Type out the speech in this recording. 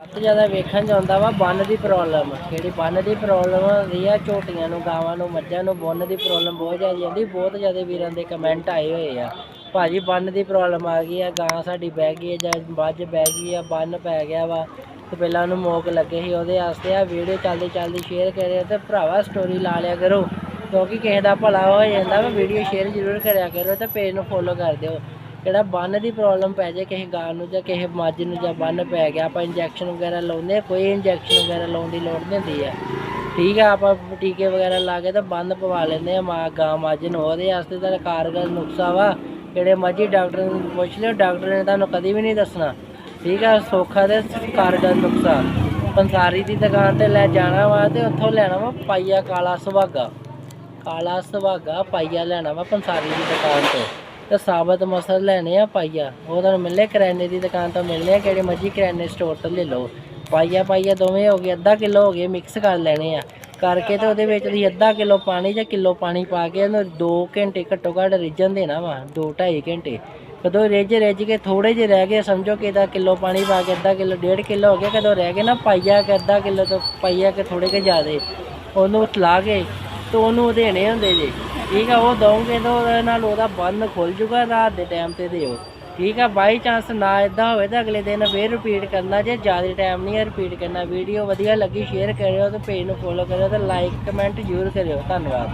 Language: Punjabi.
ਸਭ ਤੋਂ ਜ਼ਿਆਦਾ ਵੇਖਣ ਚ ਆਉਂਦਾ ਵਾ ਬੰਨ ਦੀ ਪ੍ਰੋਬਲਮ। ਕਿਹੜੀ ਬੰਨ ਦੀ ਪ੍ਰੋਬਲਮ ਹੁੰਦੀ ਆ, ਝੋਟੀਆਂ ਨੂੰ, ਗਾਵਾਂ ਨੂੰ, ਮੱਝਾਂ ਨੂੰ ਬੰਨ ਦੀ ਪ੍ਰੋਬਲਮ ਬਹੁਤ ਜ਼ਿਆਦਾ ਆਉਂਦੀ, ਬਹੁਤ ਜ਼ਿਆਦਾ ਵੀਰਾਂ ਦੇ ਕਮੈਂਟ ਆਏ ਹੋਏ ਆ। ਭਾਜੀ ਬੰਨ ਦੀ ਪ੍ਰੋਬਲਮ ਆ ਗਈ ਆ, ਗਾਂ ਸਾਡੀ ਬਹਿ ਗਈ ਹੈ ਜਾਂ ਮੱਝ ਬਹਿ ਗਈ ਆ, ਬੰਨ ਪੈ ਗਿਆ ਵਾ ਤੇ ਪਹਿਲਾਂ ਉਹਨੂੰ ਮੋਕ ਲੱਗੇ ਸੀ ਉਹਦੇ ਵਾਸਤੇ। ਆ ਵੀਡੀਓ ਚੱਲਦੀ ਚੱਲਦੀ ਸ਼ੇਅਰ ਕਰਿਓ ਤੇ ਭਰਾਵਾ ਸਟੋਰੀ ਲਾ ਲਿਆ ਕਰੋ। ਕਿਉਂਕਿ ਕਿਸੇ ਦਾ ਭਲਾ ਹੋ ਜਾਂਦਾ ਵਾ ਵੀਡੀਓ ਸ਼ੇਅਰ ਜ਼ਰੂਰ ਕਰਿਆ ਕਰੋ ਤੇ ਪੇਜ ਨੂੰ ਫੋਲੋ ਕਰ ਦਿਓ। ਕਿਹੜਾ ਬੰਨ ਦੀ ਪ੍ਰੋਬਲਮ ਪੈ ਜਾਏ ਕਿਸੇ ਗਾਂ ਨੂੰ ਜਾਂ ਕਿਸੇ ਮੱਝ ਨੂੰ ਜਾਂ ਬੰਨ ਪੈ ਗਿਆ ਆਪਾਂ ਇੰਜੈਕਸ਼ਨ ਵਗੈਰਾ ਲਾਉਂਦੇ ਆ, ਕੋਈ ਇੰਜੈਕਸ਼ਨ ਵਗੈਰਾ ਲਾਉਣ ਦੀ ਲੋੜ ਨਹੀਂ ਹੁੰਦੀ ਹੈ। ਠੀਕ ਆ ਆਪਾਂ ਟੀਕੇ ਵਗੈਰਾ ਲਾ ਕੇ ਤਾਂ ਬੰਨ ਪਵਾ ਲੈਂਦੇ ਆ ਮਾਂ ਗਾਂ ਮੱਝ ਨੂੰ। ਉਹਦੇ ਵਾਸਤੇ ਤਾਂ ਕਾਰਗਰ ਨੁਕਸਾ ਵਾ ਜਿਹੜੇ ਮਰਜ਼ੀ ਡਾਕਟਰ ਨੂੰ ਪੁੱਛ ਲਿਓ ਡਾਕਟਰ ਨੇ ਤੁਹਾਨੂੰ ਕਦੀ ਵੀ ਨਹੀਂ ਦੱਸਣਾ। ਠੀਕ ਆ ਸੌਖਾ ਤੇ ਕਾਰਗਰ ਨੁਕਸਾ ਪੰਸਾਰੀ ਦੀ ਦੁਕਾਨ ਤੇ ਲੈ ਜਾਣਾ ਵਾ ਤੇ ਉੱਥੋਂ ਲੈਣਾ ਵਾ ਪਾਈਆ ਕਾਲਾ ਸੁਹਾਗਾ। ਕਾਲਾ ਸੁਹਾਗਾ ਪਾਈਆ ਲੈਣਾ ਵਾ ਪੰਸਾਰੀ ਦੀ ਦੁਕਾਨ ਤੋਂ। ਤੇ ਸਾਬਤ ਮਸਲ ਲੈਣੇ ਆ ਪਾਈਆ। ਉਹ ਤੁਹਾਨੂੰ ਮਿਲਨੇ ਕਰਿਆਨੇ ਦੀ ਦੁਕਾਨ ਤੋਂ ਮਿਲਨੇ ਆ, ਕਿਹੜੇ ਮਰਜ਼ੀ ਕਰਿਆਨੇ ਸਟੋਰ ਤੋਂ ਲੈ ਲਓ। ਪਾਈਆ ਪਾਈਆ ਦੋਵੇਂ ਹੋ ਗਏ, ਅੱਧਾ ਕਿਲੋ ਹੋ ਗਏ ਮਿਕਸ ਕਰ ਲੈਣੇ ਆ। ਕਰਕੇ ਤੇ ਉਹਦੇ ਵਿੱਚ ਤੁਸੀਂ ਅੱਧਾ ਕਿਲੋ ਪਾਣੀ ਜਾਂ ਕਿਲੋ ਪਾਣੀ ਪਾ ਕੇ ਉਹਨੂੰ 2 ਘੰਟੇ ਘੱਟੋ ਘੱਟ ਰਿੱਝਣ ਦੇਣਾ ਵਾ 2 2.5 ਘੰਟੇ। ਕਦੋਂ ਰਿੱਝ ਰਿੱਝ ਕੇ ਥੋੜੇ ਜਿਹੇ ਰਹਿ ਗਏ, ਸਮਝੋ ਕਿ ਇਹਦਾ ਕਿਲੋ ਪਾਣੀ ਪਾ ਕੇ ਅੱਧਾ ਕਿਲੋ, ਡੇਢ ਕਿਲੋ ਹੋ ਗਿਆ, ਕਦੋਂ ਰਹਿ ਗਏ ਨਾ ਪਾਈਆ ਕਿ ਅੱਧਾ ਕਿਲੋ ਤੋਂ ਪਾਈਆ ਕਿ ਥੋੜੇ ਕੇ ਜ਼ਿਆਦੇ। ਉਹਨੂੰ ਲਾ ਕੇ ਤੇ ਉਹਨੂੰ ਦੇਣੇ ਹੁੰਦੇ ਜੇ। ਠੀਕ ਆ, ਉਹ ਦਓਗੇ ਤਾਂ ਉਹਦੇ ਨਾਲ ਉਹਦਾ ਬੰਦ ਖੁੱਲ ਜੂਗਾ ਰਾਤ ਦੇ ਟਾਈਮ ਤੇ ਦਿਓ ਠੀਕ ਆ ਬਾਈ ਚਾਂਸ ਨਾ ਇਦਾਂ ਹੋਵੇ ਤਾਂ ਅਗਲੇ ਦਿਨ ਫੇਰ ਰਿਪੀਟ ਕਰਨਾ, ਜੇ ਜ਼ਿਆਦਾ ਟਾਈਮ ਨਹੀਂ ਰਿਪੀਟ ਕਰਨਾ। ਵੀਡੀਓ ਵਧੀਆ ਲੱਗੀ ਸ਼ੇਅਰ ਕਰਿਓ ਤੇ ਪੇਜ ਨੂੰ ਫੋਲੋ ਕਰਿਓ ਤੇ ਲਾਈਕ ਕਮੈਂਟ ਜ਼ਰੂਰ ਕਰਿਓ। ਧੰਨਵਾਦ।